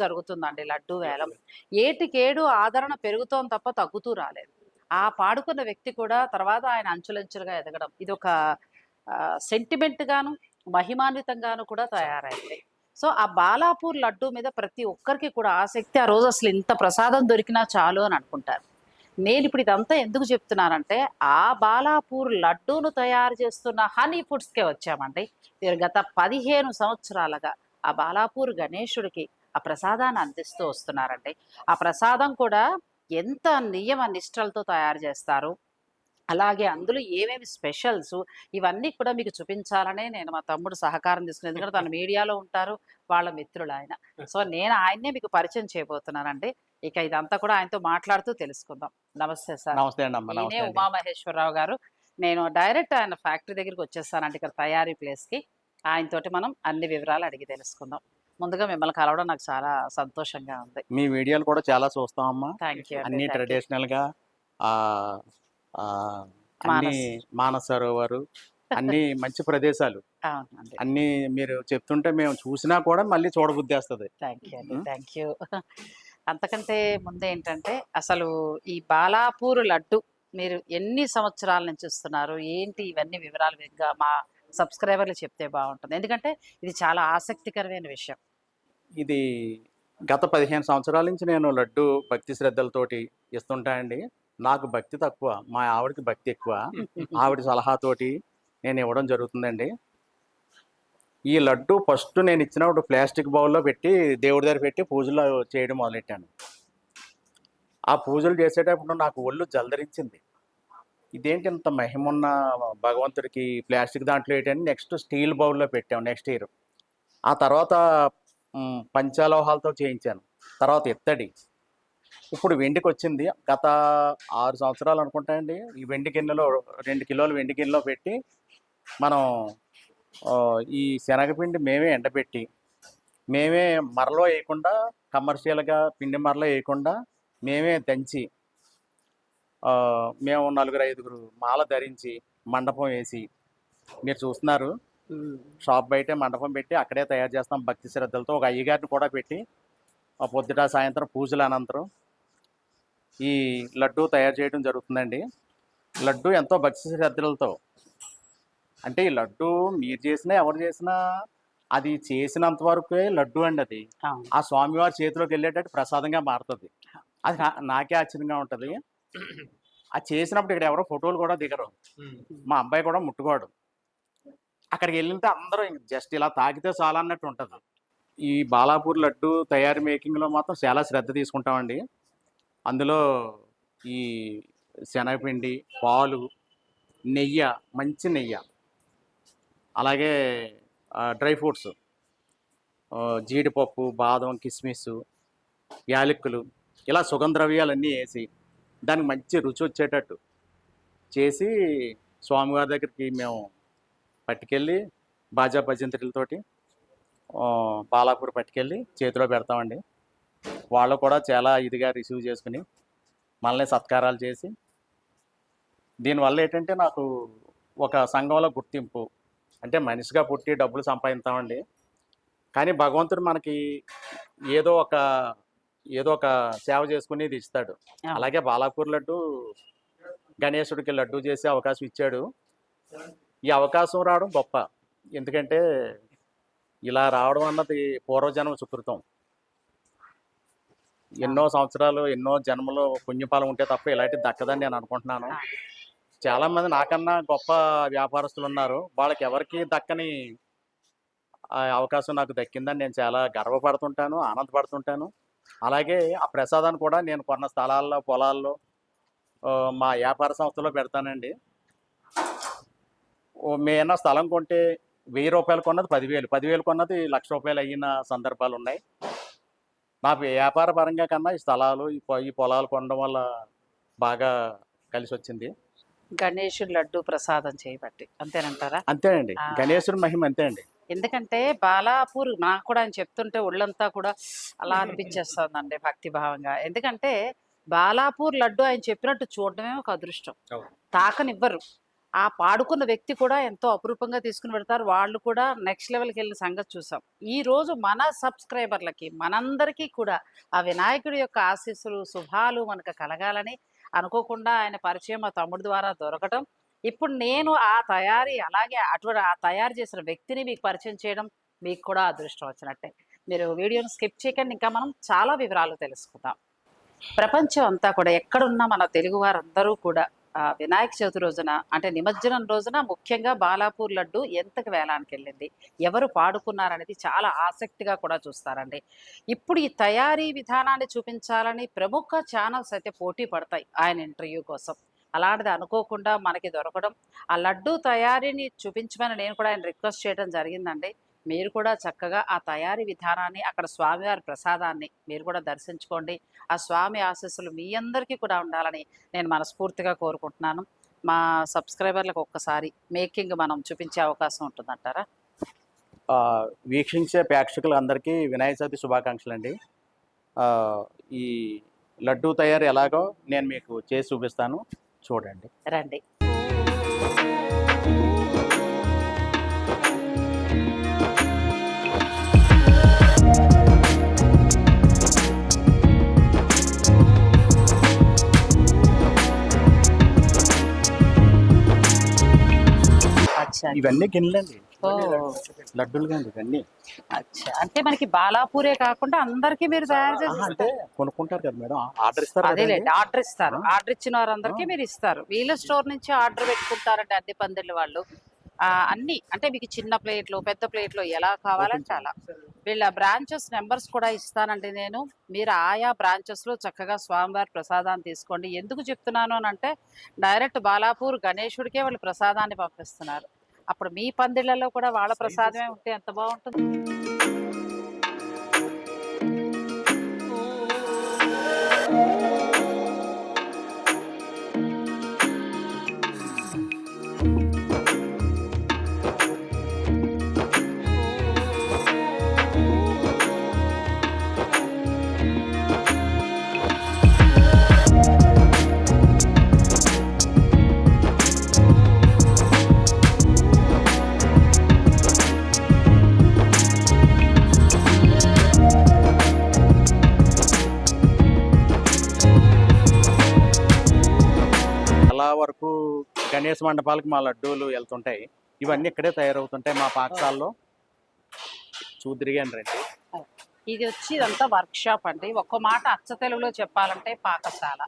జరుగుతుందండి లడ్డు వేలం. ఏటికేడు ఆదరణ పెరుగుతోంది తప్ప తగ్గుతూ రాలేదు. ఆ పాడుకున్న వ్యక్తి కూడా తర్వాత ఆయన అంచులంచులుగా ఎదగడం. ఇది ఒక సెంటిమెంట్ గాను మహిమాన్వితంగాను కూడా తయారైంది. సో ఆ బాలాపూర్ లడ్డు మీద ప్రతి ఒక్కరికి కూడా ఆసక్తి ఆ రోజు అసలు ఇంత ప్రసాదం దొరికినా చాలు అని అనుకుంటారు. నేను ఇప్పుడు ఇదంతా ఎందుకు చెప్తున్నానంటే ఆ బాలాపూర్ లడ్డూను తయారు చేస్తున్న హనీ ఫుడ్స్కే వచ్చామండి. గత పదిహేను సంవత్సరాలుగా ఆ బాలాపూర్ గణేశుడికి ఆ ప్రసాదాన్ని అందిస్తూ వస్తున్నారండి. ఆ ప్రసాదం కూడా ఎంత నియమ నిష్టలతో తయారు చేస్తారు అలాగే అందులో ఏమేమి స్పెషల్స్ ఇవన్నీ కూడా మీకు చూపించాలనే నేను మా తమ్ముడు సహకారం తీసుకుని ఎందుకంటే తను మీడియాలో ఉంటారు వాళ్ళ మిత్రులు ఆయన. సో నేను ఆయన్నే మీకు పరిచయం చేయబోతున్నానండి. ఇక ఇదంతా కూడా ఆయనతో మాట్లాడుతూ తెలుసుకుందాం. నమస్తే సార్. నమస్తే నేనే ఉమామహేశ్వరరావు గారు. నేను డైరెక్ట్ ఆయన ఫ్యాక్టరీ దగ్గరికి వచ్చేస్తానంటే ఇక్కడ తయారీ ప్లేస్కి. ఆయనతోటి మనం అన్ని వివరాలు అడిగి తెలుసుకుందాం. ముందుగా మిమ్మల్ని కలవడం నాకు చాలా సంతోషంగా ఉంది. మీ వీడియోలు కూడా చాలా చూస్తాం అమ్మా. థ్యాంక్ యూ అన్ని ట్రెడిషనల్గా అన్ని మానస సరోవరు అన్ని మంచి ప్రదేశాలు. అన్ని మీరు చెప్తుంటే మేము చూసినా కూడా మళ్ళీ చూడబుద్దేస్తుంది థ్యాంక్ యూ అండి. థ్యాంక్ యూ అంతకంటే ముందు ఏంటంటే అసలు ఈ బాలాపూర్ లడ్డు మీరు ఎన్ని సంవత్సరాల నుంచి ఇస్తున్నారు ఏంటి ఇవన్నీ వివరాలు ఇంకా మా సబ్స్క్రైబర్లు చెప్తే బాగుంటుంది. ఎందుకంటే ఇది చాలా ఆసక్తికరమైన విషయం. ఇది గత పదిహేను సంవత్సరాల నుంచి నేను లడ్డు భక్తి శ్రద్ధలతోటి ఇస్తుంటానండి. నాకు భక్తి తక్కువ మా ఆవిడకి భక్తి ఎక్కువ. ఆవిడ సలహాతోటి నేను ఇవ్వడం జరుగుతుందండి. ఈ లడ్డు ఫస్ట్ నేను ఇచ్చినప్పుడు ప్లాస్టిక్ బౌల్లో పెట్టి దేవుడి దగ్గర పెట్టి పూజలు చేయడం మొదలెట్టాను. ఆ పూజలు చేసేటప్పుడు నాకు ఒళ్ళు జలదరించింది. ఇదేంటి ఇంత మహిమున్న భగవంతుడికి ప్లాస్టిక్ దాంట్లో ఏంటంటే నెక్స్ట్ స్టీల్ బౌల్లో పెట్టాం నెక్స్ట్ ఇయర్. ఆ తర్వాత పంచాలోహాలతో చేయించాను. తర్వాత ఇత్తడి. ఇప్పుడు వెండికి వచ్చింది. గత ఆరు సంవత్సరాలు అనుకుంటా అండి. ఈ వెండి గిన్నెలో రెండు కిలోలు వెండి గిన్నెలో పెట్టి మనం ఈ శనగపిండి మేమే ఎండబెట్టి మేమే మరలో వేయకుండా కమర్షియల్గా పిండి మరలో వేయకుండా మేమే దంచి మేము నలుగురు ఐదుగురు మాల ధరించి మండపం వేసి మీరు చూస్తున్నారు. షాప్ బయటే మండపం పెట్టి అక్కడే తయారు చేస్తాం భక్తి శ్రద్ధలతో. ఒక అయ్యగారిని కూడా పెట్టి ఆ పొద్దుట సాయంత్రం పూజల అనంతరం ఈ లడ్డు తయారు చేయడం జరుగుతుందండి. లడ్డు ఎంతో భక్తి శ్రద్ధలతో అంటే ఈ లడ్డు మీరు చేసినా ఎవరు చేసినా అది చేసినంత వరకే లడ్డు అండి అది. ఆ స్వామివారి చేతిలోకి వెళ్ళేటట్టు ప్రసాదంగా మారుతుంది. అది నాకే ఆశ్చర్యంగా ఉంటుంది. అది చేసినప్పుడు ఇక్కడ ఎవరో ఫోటోలు కూడా దిగరు. మా అబ్బాయి కూడా ముట్టుకోడు. అక్కడికి వెళ్ళితే అందరూ జస్ట్ ఇలా తాకితే చాలా అన్నట్టు ఉంటుంది. ఈ బాలాపూర్ లడ్డు తయారీ మేకింగ్లో మాత్రం చాలా శ్రద్ధ తీసుకుంటామండి. అందులో ఈ శనగపిండి పాలు నెయ్యి మంచి నెయ్యి. అలాగే డ్రై ఫ్రూట్స్. జీడిపప్పు బాదం కిస్మిస్ యాలక్కులు ఇలా సుగంధ ద్రవ్యాలన్నీ వేసి దానికి మంచి రుచి వచ్చేటట్టు. చేసి స్వామివారి దగ్గరికి మేము పట్టుకెళ్ళి బాజా భజంత్రులతోటి బాలాపూర్ పట్టుకెళ్ళి చేతిలో పెడతామండి. వాళ్ళు కూడా చాలా ఇదిగా రిసీవ్ చేసుకుని మనల్ని సత్కారాలు చేసి దీనివల్ల ఏంటంటే నాకు ఒక సంఘంలో గుర్తింపు. అంటే మనిషిగా పుట్టి డబ్బులు సంపాదిస్తామండి కానీ భగవంతుడు మనకి ఏదో ఒక ఏదో ఒక సేవ చేసుకునేది ఇస్తాడు. అలాగే బాలాపూర్ లడ్డు గణేశుడికి లడ్డు చేసే అవకాశం ఇచ్చాడు. ఈ అవకాశం రావడం గొప్ప. ఎందుకంటే ఇలా రావడం అన్నది పూర్వజన్మ సుకృతం. ఎన్నో సంవత్సరాలు ఎన్నో జన్మలు పుణ్యఫలం ఉంటే తప్ప ఇలాంటిది దక్కదని నేను అనుకుంటున్నాను. చాలా మంది నాకన్నా గొప్ప వ్యాపారస్తులు ఉన్నారు. వాళ్ళకి ఎవరికి దక్కని ఆ అవకాశం నాకు దక్కిందని నేను చాలా గర్వపడుతుంటాను ఆనందపడుతుంటాను. అలాగే ఆ ప్రసాదాన్ని కూడా నేను కొన్న స్థలాల్లో పొలాల్లో మా వ్యాపార సంస్థలో పెడతానండి. మేమన్నా స్థలం కొంటే వెయ్యి రూపాయలు కొన్నది పదివేలు. పదివేలు కొన్నది లక్ష రూపాయలు అయిన సందర్భాలు ఉన్నాయి. నాకు వ్యాపార పరంగా కన్నా ఈ స్థలాలు ఈ పొలాలు కొనడం వల్ల బాగా కలిసి వచ్చింది గణేశుడి లడ్డు ప్రసాదం చేయబట్టి అంతేనంటారా? అంతేనండి. గణేశుడి మహిమ అంతే అండి. ఎందుకంటే బాలాపూర్ నాకు కూడా ఆయన చెప్తుంటే ఒళ్ళంతా కూడా అలా అనిపించేస్తుందండి భక్తి భావంగా ఎందుకంటే బాలాపూర్ లడ్డు ఆయన చెప్పినట్టు చూడడమే ఒక అదృష్టం. తాకనివ్వరు. ఆ పాడుకున్న వ్యక్తి కూడా ఎంతో అపురూపంగా తీసుకుని పెడతారు వాళ్ళు కూడా నెక్స్ట్ లెవెల్కి వెళ్ళిన సంగతి చూసాం. ఈ రోజు మన సబ్స్క్రైబర్లకి మనందరికీ కూడా ఆ వినాయకుడి యొక్క ఆశీస్సులు శుభాలు మనకు కలగాలని అనుకోకుండా ఆయన పరిచయం మా తమ్ముడు ద్వారా దొరకటం. ఇప్పుడు నేను ఆ తయారీ అలాగే అటువంటి ఆ తయారు చేసిన వ్యక్తిని మీకు పరిచయం చేయడం మీకు కూడా అదృష్టం వచ్చినట్టే. మీరు వీడియోని స్కిప్ చేయకండి. ఇంకా మనం చాలా వివరాలు తెలుసుకుందాం. ప్రపంచం అంతా కూడా ఎక్కడున్నా మన తెలుగు వారందరూ కూడా వినాయక చవితి రోజున అంటే నిమజ్జనం రోజున ముఖ్యంగా బాలాపూర్ లడ్డు ఎంతకు వేలానికి వెళ్ళింది ఎవరు పాడుకున్నారనేది చాలా ఆసక్తిగా కూడా చూస్తారండి. ఇప్పుడు ఈ తయారీ విధానాన్ని చూపించాలని ప్రముఖ ఛానల్స్ అయితే పోటీ పడతాయి ఆయన ఇంటర్వ్యూ కోసం. అలాంటిది అనుకోకుండా మనకి దొరకడం. ఆ లడ్డు తయారీని చూపించమని నేను కూడా ఆయన రిక్వెస్ట్ చేయడం జరిగిందండి. మీరు కూడా చక్కగా ఆ తయారీ విధానాన్ని అక్కడ స్వామివారి ప్రసాదాన్ని మీరు కూడా దర్శించుకోండి. ఆ స్వామి ఆశీస్సులు మీ అందరికీ కూడా ఉండాలని నేను మనస్ఫూర్తిగా కోరుకుంటున్నాను. మా సబ్స్క్రైబర్లకు ఒక్కసారి మేకింగ్ మనం చూపించే అవకాశం ఉంటుందంటారా? ఆ, వీక్షించే ప్రేక్షకులందరికీ వినాయక చవితి శుభాకాంక్షలు అండి ఈ లడ్డూ తయారు ఎలాగో నేను మీకు చేసి చూపిస్తాను. చూడండి. రండి. ఇవన్నీ గిన్నెలండి. లడ్డూలు కానీ ఇవన్నీ. అంటే మనకి బాలాపూరే కాకుండా అందరికీ మీరు తయారు ఆహా, చేసి అంటే కొనుక్కుంటారు కదా మేడం. ఆర్డర్ ఇస్తారు. అదేలేండి ఆర్డర్ ఇస్తారు. ఆర్డర్ ఇచ్చిన వారందరికీ మీరు ఇస్తారు. వీళ్ళ స్టోర్ నుంచి ఆర్డర్ పెట్టుకుంటారంటే అద్దె పందిళ్ళ వాళ్ళు. అన్ని. అంటే మీకు చిన్న ప్లేట్లు పెద్ద ప్లేట్లు ఎలా కావాలంటే అలా. వీళ్ళ బ్రాంచెస్ నెంబర్స్ కూడా ఇస్తానండి నేను. మీరు ఆయా బ్రాంచెస్లో చక్కగా స్వామివారి ప్రసాదాన్ని తీసుకోండి. ఎందుకు చెప్తున్నాను అని అంటే డైరెక్ట్ బాలాపూర్ గణేశుడికే వాళ్ళు ప్రసాదాన్ని పంపిస్తున్నారు. అప్పుడు మీ పందిళ్ళలో కూడా వాళ్ళ ప్రసాదమే ఉంటే ఎంత బాగుంటుంది? గణేష్ మండపాలకు మా లడ్డూలు వెళ్తుంటాయి. ఇవన్నీ ఇక్కడే తయారవుతుంటాయి మా పాఠశాలలో. చూదిరిగాను రండి. ఇది వచ్చి ఇదంతా వర్క్ షాప్ అండి. ఒక్క మాట అచ్చ తెలుగులో చెప్పాలంటే పాకశాల.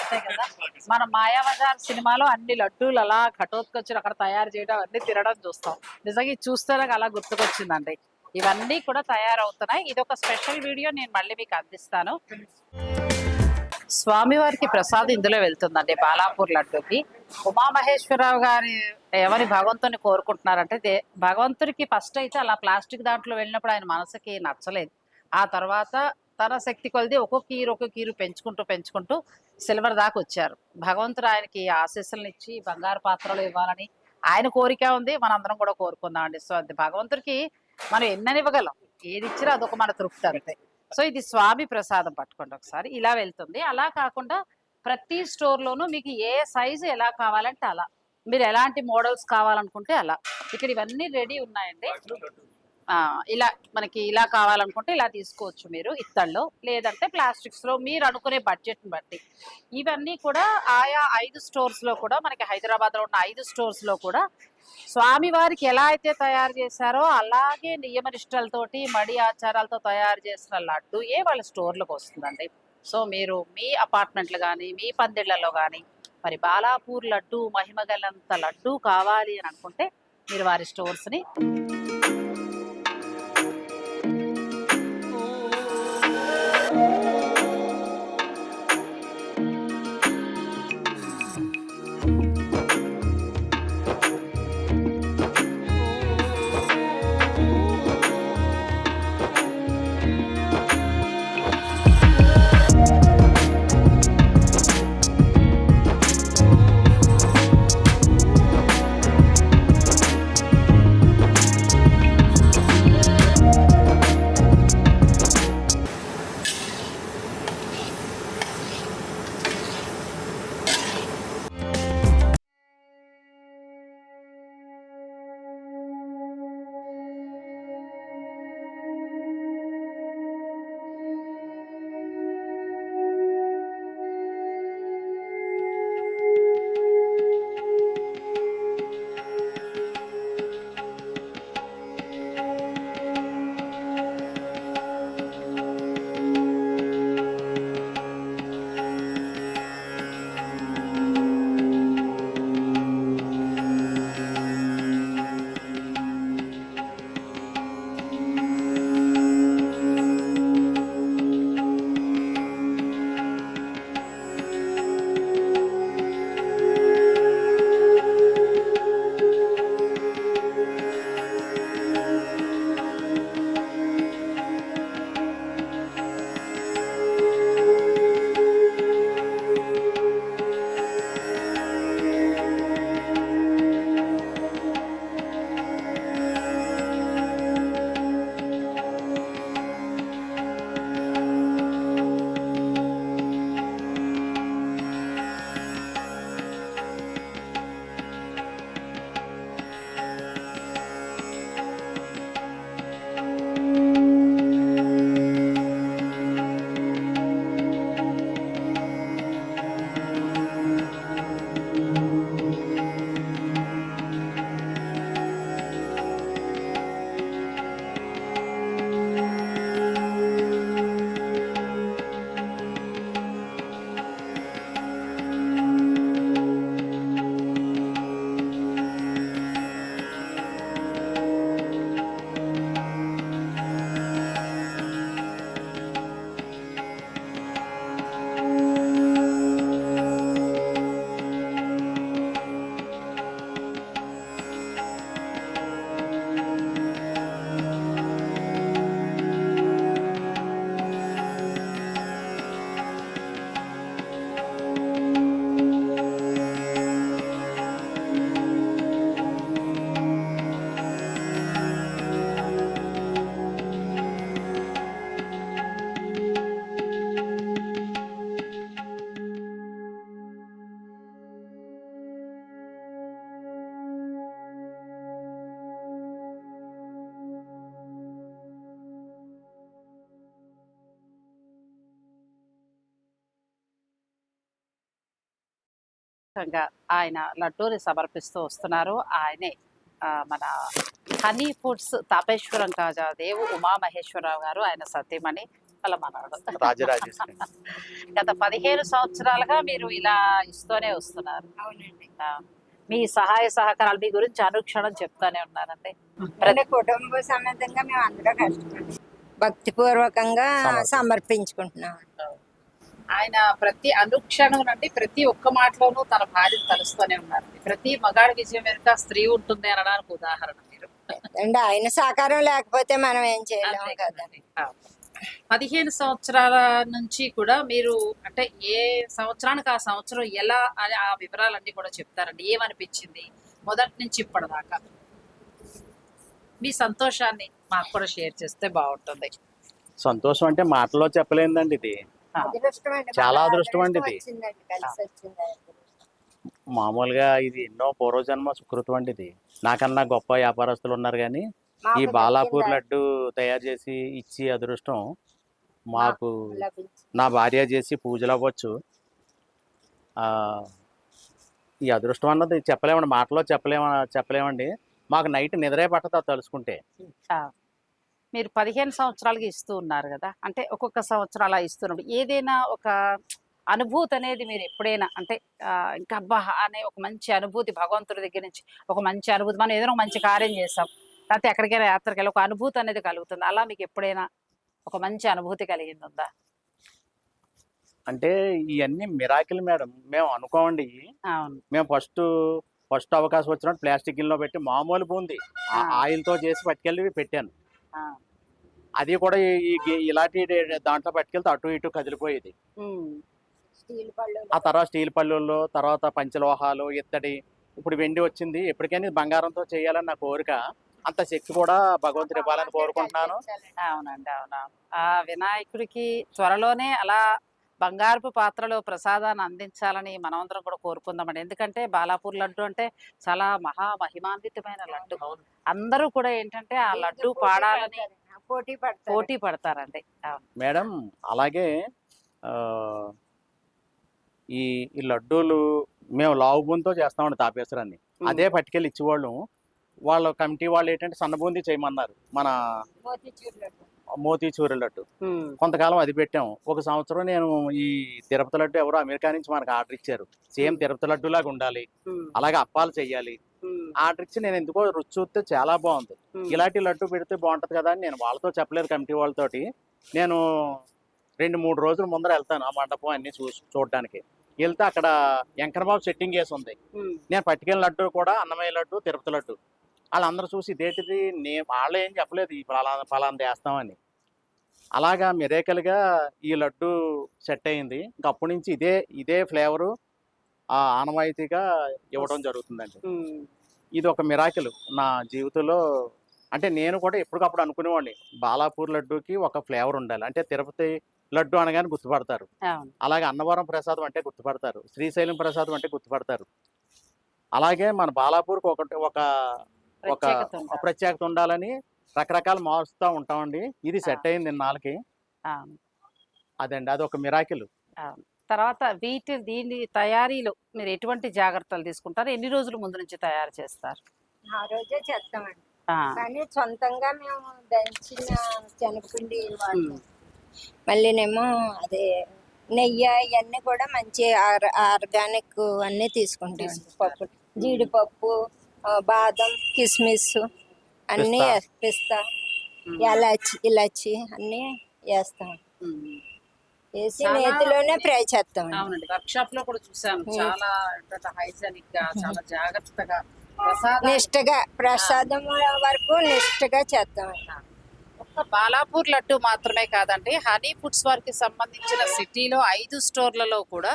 అంతే కదా? మన మాయాబజార్ సినిమాలో అన్ని లడ్డూలు అలా ఘటోత్కొచ్చి అక్కడ తయారు చేయడం అన్ని తినడం చూస్తాం. నిజంగా ఇది చూస్తే నాకు అలా గుర్తుకొచ్చిందండి. ఇవన్నీ కూడా తయారవుతున్నాయి. ఇది ఒక స్పెషల్ వీడియో నేను మళ్ళీ మీకు అందిస్తాను. స్వామివారికి ప్రసాద్ ఇందులో వెళ్తుందండి బాలాపూర్ లడ్డూకి. ఉమామహేశ్వరరావు గారి ఎవరి భగవంతుని కోరుకుంటున్నారంటే భగవంతుడికి ఫస్ట్ అయితే అలా ప్లాస్టిక్ దాంట్లో వెళ్ళినప్పుడు ఆయన మనసుకి నచ్చలేదు. ఆ తర్వాత తన శక్తి కొలిది ఒక్కొక్క కీరు ఒక్కొక్క కీరు పెంచుకుంటూ పెంచుకుంటూ సిల్వర్ దాకా వచ్చారు. భగవంతుడు ఆయనకి ఆశీస్సులను ఇచ్చి బంగారు పాత్రలు ఇవ్వాలని ఆయన కోరిక ఉంది. మనందరం కూడా కోరుకుందాం అండి. సో అది భగవంతుడికి మనం ఎన్నని ఇవ్వగలం ఏది ఇచ్చినా అదొక మన తృప్తి అంతే. సో ఇది స్వామి ప్రసాదం పట్టుకోండి ఒకసారి. ఇలా వెళ్తుంది. అలా కాకుండా ప్రతి స్టోర్ లోనూ మీకు ఏ సైజు ఎలా కావాలంటే అలా. మీరు ఎలాంటి మోడల్స్ కావాలనుకుంటే అలా. ఇక్కడ ఇవన్నీ రెడీ ఉన్నాయండి. ఇలా మనకి ఇలా కావాలనుకుంటే ఇలా తీసుకోవచ్చు మీరు ఇత్తల్లో లేదంటే ప్లాస్టిక్స్లో మీరు అనుకునే బడ్జెట్ని బట్టి. ఇవన్నీ కూడా ఆయా ఐదు స్టోర్స్లో కూడా మనకి హైదరాబాద్లో ఉన్న ఐదు స్టోర్స్లో కూడా స్వామి వారికి ఎలా అయితే తయారు చేశారో అలాగే నియమనిష్టలతోటి మడి ఆచారాలతో తయారు చేసిన లడ్డు ఏ వాళ్ళ స్టోర్లకు వస్తుందండి. సో మీరు మీ అపార్ట్మెంట్లు కానీ మీ పందిళ్ళలో కానీ మరి బాలాపూర్ లడ్డు మహిమగలంత లడ్డు కావాలి అని అనుకుంటే మీరు వారి స్టోర్స్ని ప్రత్యేకంగా ఆయన లడ్డూని సమర్పిస్తూ వస్తున్నారు. ఆయనే మన హనీ ఫుడ్స్ తాపేశ్వరం కాజాదేవు ఉమామహేశ్వరరావు గారు ఆయన సత్యమణి వాళ్ళ మనవడు. గత పదిహేను సంవత్సరాలుగా మీరు ఇలా ఇస్తూనే వస్తున్నారు. అవునండి. మీ సహాయ సహకారాలు మీ గురించి అనుక్షణం చెప్తానే ఉన్నారండి. అంటే కుటుంబ సమేతంగా మేము అందరూ కష్టపడి భక్తిపూర్వకంగా సమర్ప- సమర్పించుకుంటున్నాం ఆయన ప్రతి అనుక్షణం నుండి ప్రతి ఒక్క మాటలోనూ తన భార్యను తలుస్తూనే ఉన్నారు. ప్రతి మగాడి విజయం వెనుక స్త్రీ ఉంటుంది అనడానికి ఉదాహరణ మీరు. అంటే ఆయన సహకారం లేకపోతే మనం ఏం చేయలేము కదండి. పదిహేను సంవత్సరాల నుంచి కూడా మీరు అంటే ఏ సంవత్సరానికి ఆ సంవత్సరం ఎలా అని ఆ వివరాలన్నీ కూడా చెప్తారండి. ఏమనిపించింది? మొదటి నుంచి ఇప్పటిదాకా మీ సంతోషాన్ని మాకు కూడా షేర్ చేస్తే బాగుంటుంది. సంతోషం అంటే మాటల్లో చెప్పలేదండి ఇది. అండి చాలా అదృష్టం అండి ఇది. మామూలుగా ఇది ఎన్నో పూర్వజన్మ సుకృతం అండి ఇది. నాకన్నా గొప్ప వ్యాపారస్తులు ఉన్నారు కానీ ఈ బాలాపూర్ లడ్డు తయారు చేసి ఇచ్చి అదృష్టం మాకు. నా భార్య చేసి పూజలు అవ్వచ్చు. ఆ, ఈ అదృష్టం అన్నది చెప్పలేమండి. మాటలో చెప్పలేమ చెప్పలేమండి. మాకు నైట్ నిద్రే పట్టదు ఆ. మీరు పదిహేను సంవత్సరాలకి ఇస్తూ ఉన్నారు కదా. అంటే ఒక్కొక్క సంవత్సరం అలా ఇస్తున్నప్పుడు ఏదైనా ఒక అనుభూతి అనేది మీరు ఎప్పుడైనా అంటే ఇంకా అబ్బా అనే ఒక మంచి అనుభూతి భగవంతుడి దగ్గర నుంచి ఒక మంచి అనుభూతి మనం ఏదైనా ఒక మంచి కార్యం చేస్తాం. లేకపోతే ఎక్కడికైనా యాత్రకి వెళ్ళి ఒక అనుభూతి అనేది కలుగుతుంది. అలా మీకు ఎప్పుడైనా ఒక మంచి అనుభూతి కలిగింది ఉందా అంటే ఇవన్నీ మిరాకిల్ మేడం. మేము అనుకోమండి. అవును. మేము ఫస్ట్ ఫస్ట్ అవకాశం వచ్చినప్పుడు ప్లాస్టిక్ గిన్నెలో పెట్టి మామూలు బూంది. ఆయిల్తో చేసి పట్టుకెళ్ళి పెట్టాను. అది కూడా ఈ- ఇలాంటి దాంట్లో పట్టుకెళ్తే అటు ఇటు కదిలిపోయేది. ఆ తర్వాత స్టీల్ పళ్ళుల్లో తర్వాత పంచలోహాలు ఇత్తడి. ఇప్పుడు వెండి వచ్చింది. ఎప్పటికైనా బంగారంతో చేయాలని నా కోరిక. అంత శక్తి కూడా భగవంతుడు ఇవ్వాలని కోరుకుంటున్నాను. అవునండి అవునవును ఆ వినాయకుడికి త్వరలోనే అలా బంగారపు పాత్రలో ప్రసాదాన్ని అందించాలని మనమందరం కూడా కోరుకుందామండి. ఎందుకంటే బాలాపూర్ లడ్డు అంటే చాలా మహా మహిమాన్వితమైన లడ్డు. అందరూ కూడా ఏంటంటే ఆ లడ్డు పాడాలని పోటీ పడతారు పోటీ పడతారండి. మేడం అలాగే ఆ, ఈ ఈ లడ్డూలు మేము లావు బూంతో చేస్తామండి తాపేశ్వరాన్ని అదే పట్టుకెళ్ళి ఇచ్చేవాళ్ళు. వాళ్ళ కమిటీ వాళ్ళు ఏంటంటే సన్నబూంది చేయమన్నారు. మన మోతీచూర్ లడ్డు. కొంతకాలం అది పెట్టాము. ఒక సంవత్సరం నేను ఈ తిరుపతి లడ్డు ఎవరో అమెరికా నుంచి మనకు ఆర్డర్ ఇచ్చారు. సేమ్ తిరుపతి లడ్డు లాగా ఉండాలి. అలాగే అప్పాలు చెయ్యాలి. ఆర్డర్ ఇచ్చి నేను ఎందుకో రుచి చూస్తే చాలా బాగుంది. ఇలాంటి లడ్డు పెడితే బాగుంటది కదా అని నేను వాళ్ళతో చెప్పలేదు కమిటీ వాళ్ళతోటి. నేను రెండు మూడు రోజుల ముందర వెళ్తాను ఆ మండపం అన్ని చూ చూడడానికి. వెళ్తే అక్కడ వెంకటబాబు సెట్టింగ్ చేసి ఉంది. నేను పట్టుకెళ్ళిన లడ్డు కూడా అన్నమయ్య లడ్డు తిరుపతి లడ్డు. వాళ్ళందరూ చూసి ఇదేంటిది నేను వాళ్ళు ఏం చెప్పలేదు ఈ ఫలానా ఫలానా వేస్తామని అలాగా మిరేకల్గా ఈ లడ్డు సెట్ అయింది. ఇంక అప్పటి నుంచి ఇదే ఇదే ఫ్లేవరు ఆ ఆనవాయితీగా ఇవ్వడం జరుగుతుందండి. ఇది ఒక మిరాకిల్ నా జీవితంలో. అంటే నేను కూడా ఎప్పటికప్పుడు అనుకునేవాడిని. బాలాపూర్ లడ్డూకి ఒక ఫ్లేవర్ ఉండాలి. అంటే తిరుపతి లడ్డు అనగానే గుర్తుపడతారు. అలాగే అన్నవరం ప్రసాదం అంటే గుర్తుపడతారు. శ్రీశైలం ప్రసాదం అంటే గుర్తుపడతారు. అలాగే మన బాలాపూర్కి ఒకటి ఒక ఒక. ప్రత్యేకత ఉండాలని రకరకాలు మారుస్తూ ఉంటామండి. ఇది సెట్ అయింది అవును. అదండి అది ఒక మిరాకిల్ తర్వాత వీటి దీని తయారీలో మీరు ఎటువంటి జాగ్రత్తలు తీసుకుంటారు? ఎన్ని రోజుల ముందు నుంచి తయారు చేస్తారు? ఆ రోజే చేస్తామండి. కానీ సొంతంగా మేము దంచిన శనగపిండి. మళ్ళీనేమో అదే నెయ్యి ఇవన్నీ కూడా మంచి ఆర్- ఆర్గానిక్ అన్నీ తీసుకుంటాం పప్పు జీడిపప్పు బాదం కిస్మిస్ అన్నీ పిస్తా. ఇలాచి ఇలాచి అన్నీ వేస్తాం. వేసి నేతిలోనే ఫ్రై చేస్తాం. అవునండి. వర్క్ షాప్లో కూడా చూసాను. చాలా హైజానిక్గా చాలా జాగ్రత్తగా ప్రసాదం నిష్టగా ప్రసాదం వరకు నిష్టగా చేస్తాం. ఒక్క బాలాపూర్ లడ్డు మాత్రమే కాదండి హనీ ఫుడ్స్ వారికి సంబంధించిన సిటీలో ఐదు స్టోర్లలో కూడా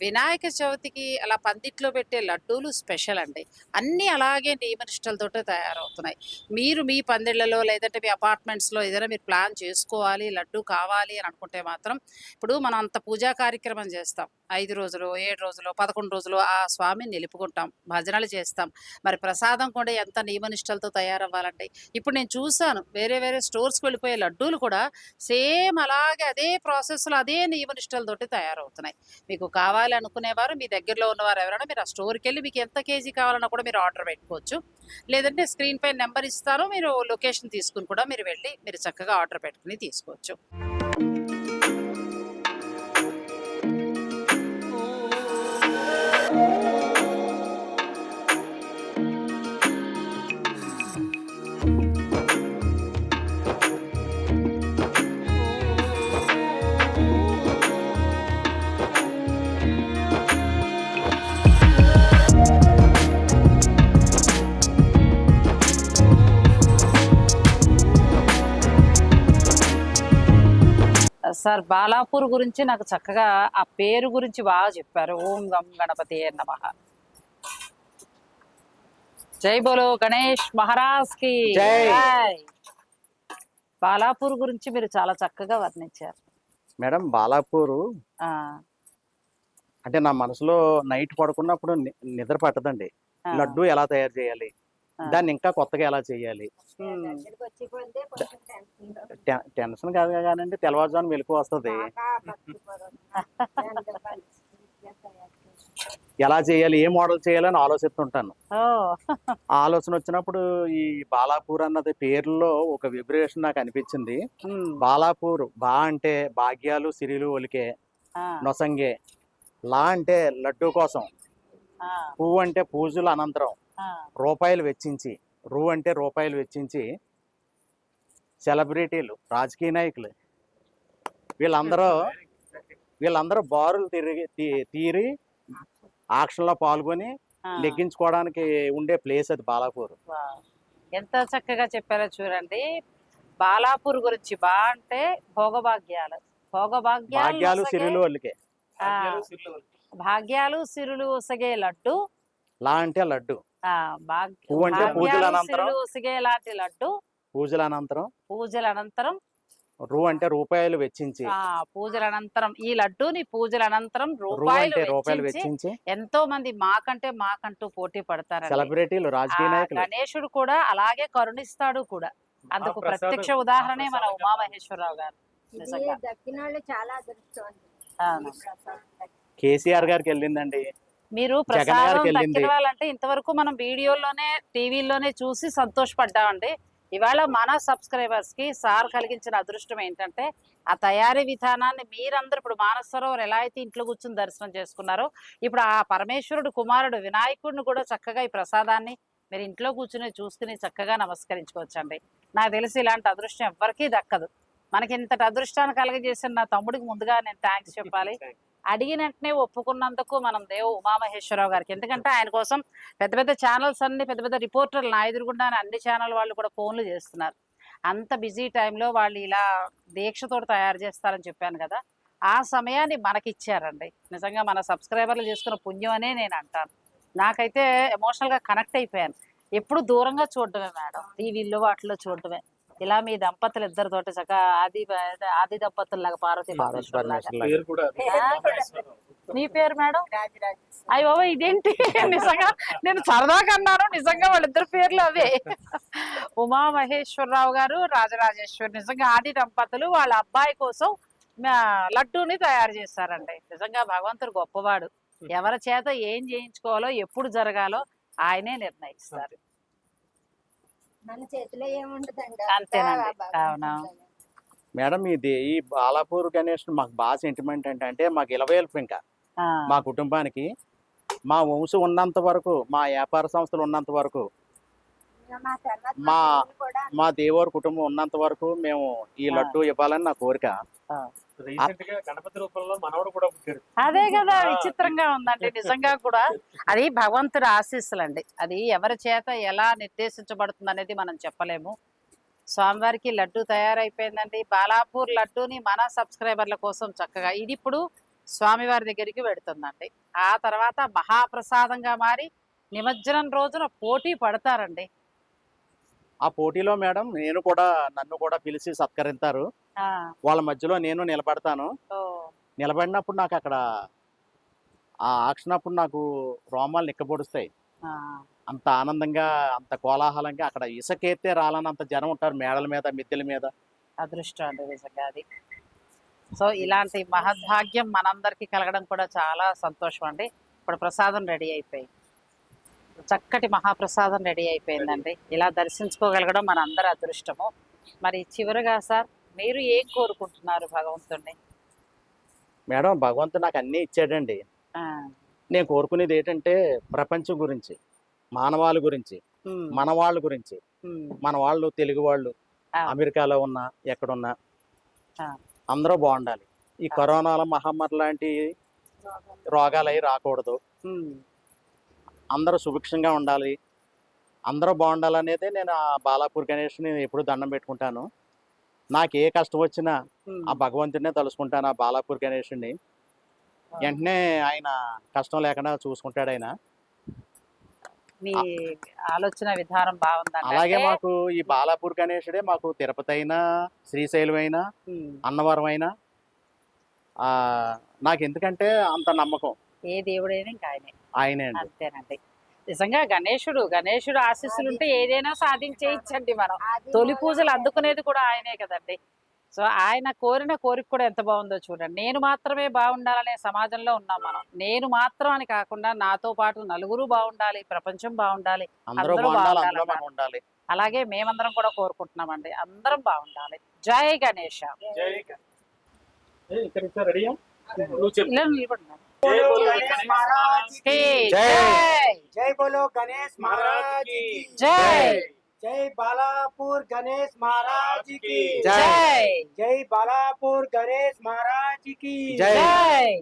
వినాయక చవితికి అలా పందిట్లో పెట్టే లడ్డూలు స్పెషల్ అండి. అన్నీ అలాగే నియమనిష్టలతో తయారవుతున్నాయి. మీరు మీ పందిళ్ళలో లేదంటే మీ అపార్ట్మెంట్స్లో ఏదైనా మీరు ప్లాన్ చేసుకోవాలి లడ్డు కావాలి అని అనుకుంటే మాత్రం ఇప్పుడు మనం అంత పూజా కార్యక్రమం చేస్తాం. ఐదు రోజులు ఏడు రోజులు పదకొండు రోజులు ఆ స్వామిని నిలుపుకుంటాం భజనలు చేస్తాం. మరి ప్రసాదం కూడా ఎంత నియమనిష్టలతో తయారవ్వాలంటే ఇప్పుడు నేను చూసాను వేరే వేరే స్టోర్స్కి వెళ్ళిపోయే లడ్డూలు కూడా సేమ్ అలాగే అదే ప్రాసెస్లో అదే నియమనిష్టలతోటి తయారవుతున్నాయి. మీకు కావాలి అనుకునేవారు మీ దగ్గరలో ఉన్నవారు ఎవరైనా మీరు ఆ స్టోర్కి వెళ్ళి మీకు ఎంత కేజీ కావాలన్నా కూడా మీరు ఆర్డర్ పెట్టుకోవచ్చు. లేదంటే స్క్రీన్ పై నెంబర్ ఇస్తారో మీరు లొకేషన్ తీసుకుని కూడా మీరు వెళ్ళి మీరు చక్కగా ఆర్డర్ పెట్టుకుని తీసుకోవచ్చు. సార్ బాలాపూర్ గురించి నాకు చక్కగా ఆ పేరు గురించి బాగా చెప్పారు. ఓం గం గణపతి నమ. జై బోలో గణేష్ మహారాజ్కి. బాలాపూర్ గురించి మీరు చాలా చక్కగా వర్ణించారు. మేడం బాలాపూరు అంటే నా మనసులో నైట్ పడుకున్నప్పుడు నిద్ర పట్టదండి. లడ్డు ఎలా తయారు చేయాలి. దాన్ని ఇంకా కొత్తగా ఎలా చేయాలి? టెన్షన్ కాదు కానండి తెల్లవారుజాము మెలకు వస్తుంది. ఎలా చేయాలి ఏ మోడల్ చేయాలని ఆలోచిస్తుంటాను. ఆలోచన వచ్చినప్పుడు ఈ బాలాపూర్ అన్నది పేరులో ఒక విబ్రేషన్ నాకు అనిపించింది. బాలాపూర్ బా అంటే భాగ్యాలు సిరిలు ఒలికే నొసంగే లా అంటే లడ్డు కోసం పువ్వు అంటే పూజలు అనంతరం. రూపాయలు వెచ్చించి రూ అంటే రూపాయలు వెచ్చించి సెలబ్రిటీలు రాజకీయ నాయకులు. వీళ్ళందరూ వీళ్ళందరూ బారులు తిరిగి తీరి ఆక్షన్లో పాల్గొని. లెగ్గించుకోవడానికి ఉండే ప్లేస్ అది బాలాపూర్. ఎంత చక్కగా చెప్పారో చూడండి. బాలాపూర్ గురించి బా అంటే భోగభాగ్యాలు. భోగభాగ్యాలు సిరిలు వాళ్ళకే భాగ్యాలు సిరులు ఒసగే లడ్డు. లా అంటే లడ్డు. పువ్వు అంటే పూజల అనంతరం. సిరులు ఒసగే లాంటి లడ్డు. పూజల అనంతరం? పూజల అనంతరం. రూ అంటే రూపాయలు వెచ్చించి. ఆ పూజల అనంతరం. ఈ లడ్డూని పూజల అనంతరం రూపాయలు వెచ్చించి ఎంతో మంది మాకంటే మాకంటూ పోటీ పడతారు సెలబ్రిటీలు రాజకీయ నాయకులు. గణేశుడు కూడా అలాగే కరుణిస్తాడు కూడా. అందుకు ప్రత్యక్ష ఉదాహరణే మన ఉమామహేశ్వరరావు గారు. చాలా. కేసీఆర్ గారికి వెళ్ళిందండి. మీరు ప్రసాదం వాళ్ళంటే ఇంతవరకు మనం వీడియోలోనే టీవీలోనే చూసి సంతోషపడ్డామండి. ఇవాళ మన సబ్స్క్రైబర్స్కి సార్ కలిగించిన అదృష్టం ఏంటంటే ఆ తయారీ విధానాన్ని మీరందరూ ఇప్పుడు మానస సరోవర్ ఎలా అయితే ఇంట్లో కూర్చుని దర్శనం చేసుకున్నారో ఇప్పుడు ఆ పరమేశ్వరుడు కుమారుడు వినాయకుడిని కూడా చక్కగా ఈ ప్రసాదాన్ని మీరు ఇంట్లో కూర్చుని చూసుకుని చక్కగా నమస్కరించుకోవచ్చండి. నాకు తెలిసి ఇలాంటి అదృష్టం ఎవ్వరికీ దక్కదు. మనకి ఇంతటి అదృష్టాన్ని కలగజేసిన నా తమ్ముడికి ముందుగా నేను థ్యాంక్స్ చెప్పాలి. అడిగిన వెంటనే ఒప్పుకున్నందుకు మనం దేవు ఉమామహేశ్వరరావు గారికి. ఎందుకంటే ఆయన కోసం పెద్ద పెద్ద ఛానల్స్ అన్ని పెద్ద పెద్ద రిపోర్టర్లు నా ఎదురుగుండానే అన్ని ఛానల్ వాళ్ళు కూడా ఫోన్లు చేస్తున్నారు. అంత బిజీ టైంలో వాళ్ళు ఇలా దీక్షతో తయారు చేస్తారని చెప్పాను కదా. ఆ సమయాన్ని మనకిచ్చారండి. నిజంగా మన సబ్స్క్రైబర్లు చేసుకున్న పుణ్యం అనే నేను అంటాను. నాకైతే ఎమోషనల్గా కనెక్ట్ అయిపోయాను. ఎప్పుడు దూరంగా చూడటమే మేడం. టీవీల్లో వాటిలో చూడటమే ఇలా మీ దంపతులు ఇద్దరితోటి చక్కగా ఆది ఆది దంపతుల్లాగా పార్వతి. పరమేశ్వరులాగా. పేరు మేడం? రాజరాజ అయ్య బాబా ఇదేంటి? నిజంగా నేను సరదాగా అన్నాను నిజంగా వాళ్ళిద్దరు పేర్లు అవే. ఉమా మహేశ్వరరావు గారు రాజరాజేశ్వరి. నిజంగా ఆది దంపతులు వాళ్ళ అబ్బాయి కోసం లడ్డూని తయారు చేస్తారండి నిజంగా భగవంతుడు గొప్పవాడు. ఎవరి చేత ఏం చేయించుకోవాలో ఎప్పుడు జరగాలో ఆయనే నిర్ణయిస్తారు. మన చేతిలో ఏముండదండి. అంతేనండి. అవును. మేడం ఇది ఈ బాలాపూర్ గణేష్ మాకు బాగా సెంటిమెంట్ ఏంటంటే మాకు ఇలవేల్పు ఇంకా. మా కుటుంబానికి. మా వంశం ఉన్నంత వరకు మా వ్యాపార సంస్థలు ఉన్నంత వరకు మా మా- దేవర కుటుంబం ఉన్నంత వరకు మేము ఈ. లడ్డు ఇవ్వాలని నా కోరిక. రీసెంట్గా గణపతి రూపంలో మనవడు కూడా పుట్టాడు. అదే కదా. విచిత్రంగా ఉందండి నిజంగా కూడా. అది భగవంతుడి ఆశీస్సులండి. అది ఎవరి చేత ఎలా నిర్దేశించబడుతుంది అనేది మనం చెప్పలేము. స్వామివారికి లడ్డు తయారైపోయిందండి. బాలాపూర్ లడ్డూని మన సబ్స్క్రైబర్ల కోసం చక్కగా ఇది ఇప్పుడు స్వామివారి దగ్గరికి వెడుతుందండి. ఆ తర్వాత మహాప్రసాదంగా మారి నిమజ్జనం రోజున పోటీ పడతారండి. ఆ పోటీలో మేడం నేను కూడా నన్ను కూడా పిలిచి సత్కరిస్తారు ఆ, వాళ్ళ మధ్యలో నేను నిలబడతాను. నిలబడినప్పుడు నాకు అక్కడ ఆ ఆక్షన్ అప్పుడు నాకు రోమాలు నిక్కబొడుస్తాయి. అంత ఆనందంగా అంత కోలాహలంగా అక్కడ ఇసుకెత్తే రాలనంత జనం ఉంటారు మేడల మీద మిద్దెల మీద. అదృష్టం అండి నిజంగా అది. సో ఇలాంటి మహద్భాగ్యం మనందరికీ కలగడం కూడా చాలా సంతోషం అండి. ఇప్పుడు ప్రసాదం రెడీ అయిపోయింది. చక్కటి మహాప్రసాదం రెడీ అయిపోయిందండి. ఇలా దర్శించుకోగలగడం మన అందరి అదృష్టము. మరి చివరిగా సార్ మీరు ఏం కోరుకుంటున్నారు భగవంతుణ్ణి? మేడం భగవంతుడు నాకు అన్నీ ఇచ్చాడండి. నేను కోరుకునేది ఏంటంటే ప్రపంచం గురించి మానవాళి గురించి మన వాళ్ళ గురించి మన వాళ్ళు తెలుగు వాళ్ళు. అమెరికాలో ఉన్నా ఎక్కడున్నా. అందరూ బాగుండాలి. ఈ ఆ. కరోనాల మహమ్మారి లాంటి రోగాలు అవి రాకూడదు అందరూ సుభిక్షంగా ఉండాలి. అందరూ బాగుండాలనేదే నేను ఆ బాలాపూర్ గణేష్ని ఎప్పుడు దండం పెట్టుకుంటాను. నాకు ఏ కష్టం వచ్చినా. ఆ భగవంతుడినే తలుసుకుంటాను ఆ బాలాపూర్ గణేషుని వెంటనే ఆయన కష్టం లేకుండా చూసుకుంటాడు ఆయన మీ ఆలోచన విధానం బాగుందండి. అలాగే మాకు ఈ బాలాపూర్ గణేశుడే మాకు తిరుపతి అయినా శ్రీశైలం అయినా అన్నవరం అయినా ఆ, నాకు ఎందుకంటే అంత నమ్మకం. ఏ దేవుడైనా ఇంకా ఆయనే. ఆయనే అంతేనండి. నిజంగా గణేశుడు గణేశుడు ఆశీస్సులు ఉంటే ఏదైనా సాధించేయచ్చండి మనం. తొలి పూజలు అందుకునేది కూడా ఆయనే కదండి. సో ఆయన కోరిన కోరిక కూడా ఎంత బాగుందో చూడండి. నేను మాత్రమే బాగుండాలనే సమాజంలో ఉన్నాం మనం. నేను మాత్రం అని కాకుండా నాతో పాటు నలుగురు బాగుండాలి ప్రపంచం బాగుండాలి అందరూ బాగుండాలి అలాగే మేమందరం కూడా కోరుకుంటున్నామండి. అందరం బాగుండాలి. జై గణేష. జై बोलो गणेश महाराज की जय। जय। बोलो गणेश महाराज की जय। जय। बालापुर गणेश महाराज की जय। जय बालापुर गणेश महाराज की जय।